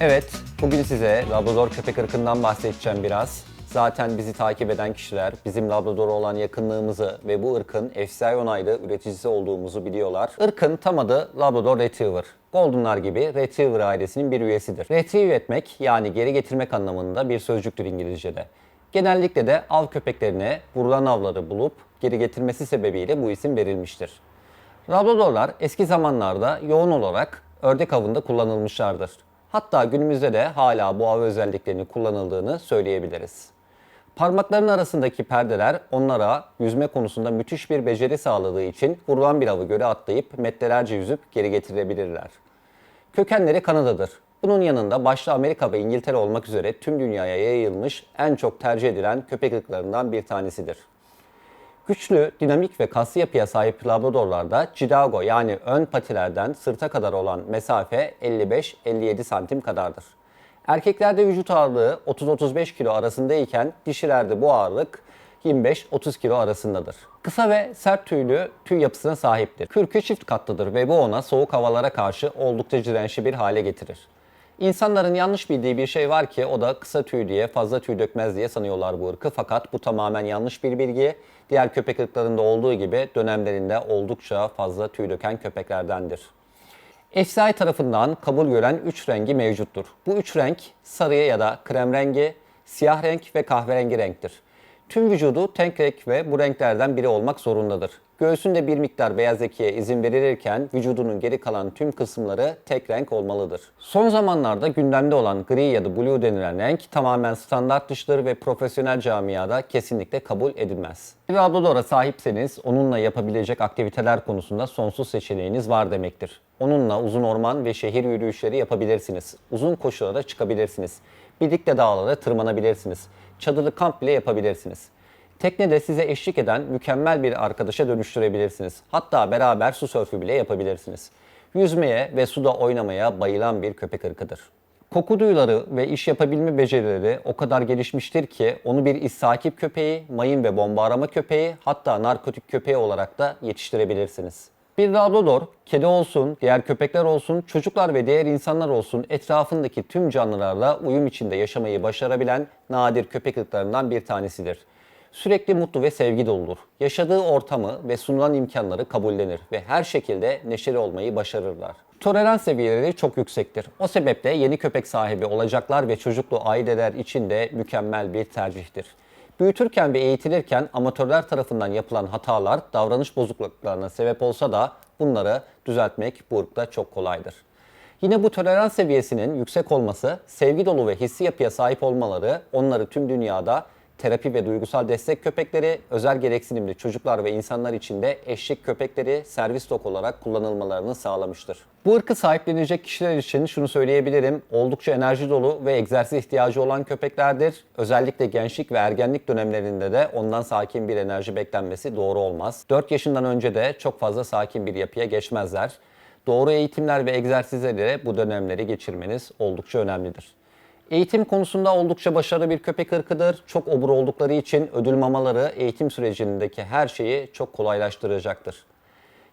Evet, bugün size Labrador köpek ırkından bahsedeceğim biraz. Zaten bizi takip eden kişiler bizim Labrador'a olan yakınlığımızı ve bu ırkın FCI onaylı üreticisi olduğumuzu biliyorlar. Irkın tam adı Labrador Retriever. Goldenlar gibi Retriever ailesinin bir üyesidir. Retrieve etmek yani geri getirmek anlamında bir sözcüktür İngilizce'de. Genellikle de av köpeklerine vurulan avları bulup geri getirmesi sebebiyle bu isim verilmiştir. Labradorlar eski zamanlarda yoğun olarak ördek avında kullanılmışlardır. Hatta günümüzde de hala bu av özelliklerini kullanıldığını söyleyebiliriz. Parmakların arasındaki perdeler onlara yüzme konusunda müthiş bir beceri sağladığı için vurulan bir avı göre atlayıp metrelerce yüzüp geri getirebilirler. Kökenleri Kanada'dır. Bunun yanında başta Amerika ve İngiltere olmak üzere tüm dünyaya yayılmış en çok tercih edilen köpek ırklarından bir tanesidir. Güçlü, dinamik ve kaslı yapıya sahip Labradorlarda cidago yani ön patilerden sırta kadar olan mesafe 55-57 santim kadardır. Erkeklerde vücut ağırlığı 30-35 kilo arasındayken dişilerde bu ağırlık 25-30 kilo arasındadır. Kısa ve sert tüylü tüy yapısına sahiptir. Kürkü çift katlıdır ve bu ona soğuk havalara karşı oldukça dirençli bir hale getirir. İnsanların yanlış bildiği bir şey var ki o da kısa tüy diye fazla tüy dökmez diye sanıyorlar bu ırkı. Fakat bu tamamen yanlış bir bilgi. Diğer köpek ırklarında olduğu gibi dönemlerinde oldukça fazla tüy döken köpeklerdendir. FCI tarafından kabul gören 3 rengi mevcuttur. Bu 3 renk sarıya ya da krem rengi, siyah renk ve kahverengi renktir. Tüm vücudu tenk renk ve bu renklerden biri olmak zorundadır. Göğsünde bir miktar beyaz ekiye izin verilirken vücudunun geri kalan tüm kısımları tek renk olmalıdır. Son zamanlarda gündemde olan gri ya da blue denilen renk tamamen standart dışıdır ve profesyonel camiada kesinlikle kabul edilmez. Bir Labrador'a sahipseniz onunla yapabilecek aktiviteler konusunda sonsuz seçeneğiniz var demektir. Onunla uzun orman ve şehir yürüyüşleri yapabilirsiniz. Uzun koşulara çıkabilirsiniz. Birlikte dağlara tırmanabilirsiniz. Çadırlı kamp bile yapabilirsiniz. Teknede size eşlik eden mükemmel bir arkadaşa dönüştürebilirsiniz. Hatta beraber su sörfü bile yapabilirsiniz. Yüzmeye ve suda oynamaya bayılan bir köpek ırkıdır. Koku duyuları ve iş yapabilme becerileri o kadar gelişmiştir ki onu bir iş takip köpeği, mayın ve bomba arama köpeği hatta narkotik köpeği olarak da yetiştirebilirsiniz. Bir Labrador, kedi olsun, diğer köpekler olsun, çocuklar ve diğer insanlar olsun etrafındaki tüm canlılarla uyum içinde yaşamayı başarabilen nadir köpek ırklarından bir tanesidir. Sürekli mutlu ve sevgi doludur. Yaşadığı ortamı ve sunulan imkanları kabullenir ve her şekilde neşeli olmayı başarırlar. Tolerans seviyeleri çok yüksektir. O sebeple yeni köpek sahibi olacaklar ve çocuklu aileler için de mükemmel bir tercihtir. Büyütürken ve eğitilirken amatörler tarafından yapılan hatalar davranış bozukluklarına sebep olsa da bunları düzeltmek bu çok kolaydır. Yine bu tolerans seviyesinin yüksek olması, sevgi dolu ve hissi yapıya sahip olmaları onları tüm dünyada terapi ve duygusal destek köpekleri, özel gereksinimli çocuklar ve insanlar için de eşlik köpekleri servis dog olarak kullanılmalarını sağlamıştır. Bu ırkı sahiplenecek kişiler için şunu söyleyebilirim. Oldukça enerji dolu ve egzersiz ihtiyacı olan köpeklerdir. Özellikle gençlik ve ergenlik dönemlerinde de ondan sakin bir enerji beklenmesi doğru olmaz. 4 yaşından önce de çok fazla sakin bir yapıya geçmezler. Doğru eğitimler ve egzersizlerle bu dönemleri geçirmeniz oldukça önemlidir. Eğitim konusunda oldukça başarılı bir köpek ırkıdır. Çok obur oldukları için ödül mamaları eğitim sürecindeki her şeyi çok kolaylaştıracaktır.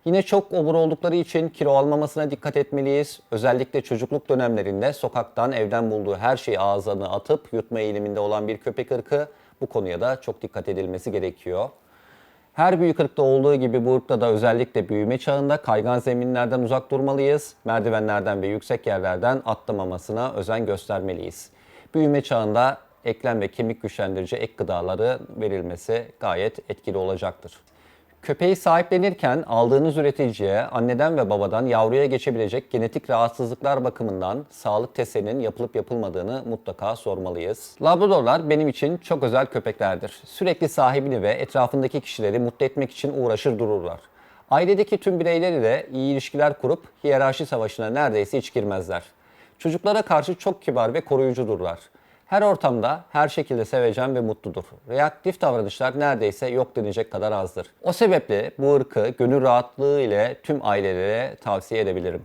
Yine çok obur oldukları için kilo almamasına dikkat etmeliyiz. Özellikle çocukluk dönemlerinde sokaktan evden bulduğu her şeyi ağzına atıp yutma eğiliminde olan bir köpek ırkı bu konuya da çok dikkat edilmesi gerekiyor. Her büyük ırkta olduğu gibi bu ırkta da özellikle büyüme çağında kaygan zeminlerden uzak durmalıyız. Merdivenlerden ve yüksek yerlerden atlamamasına özen göstermeliyiz. Büyüme çağında eklem ve kemik güçlendirici ek gıdaları verilmesi gayet etkili olacaktır. Köpeği sahiplenirken aldığınız üreticiye anneden ve babadan yavruya geçebilecek genetik rahatsızlıklar bakımından sağlık testlerinin yapılıp yapılmadığını mutlaka sormalıyız. Labradorlar benim için çok özel köpeklerdir. Sürekli sahibini ve etrafındaki kişileri mutlu etmek için uğraşır dururlar. Ailedeki tüm bireyleri iyi ilişkiler kurup hiyerarşi savaşına neredeyse hiç girmezler. Çocuklara karşı çok kibar ve koruyucudurlar. Her ortamda her şekilde sevecen ve mutludur. Reaktif davranışlar neredeyse yok denecek kadar azdır. O sebeple bu ırkı gönül rahatlığı ile tüm ailelere tavsiye edebilirim.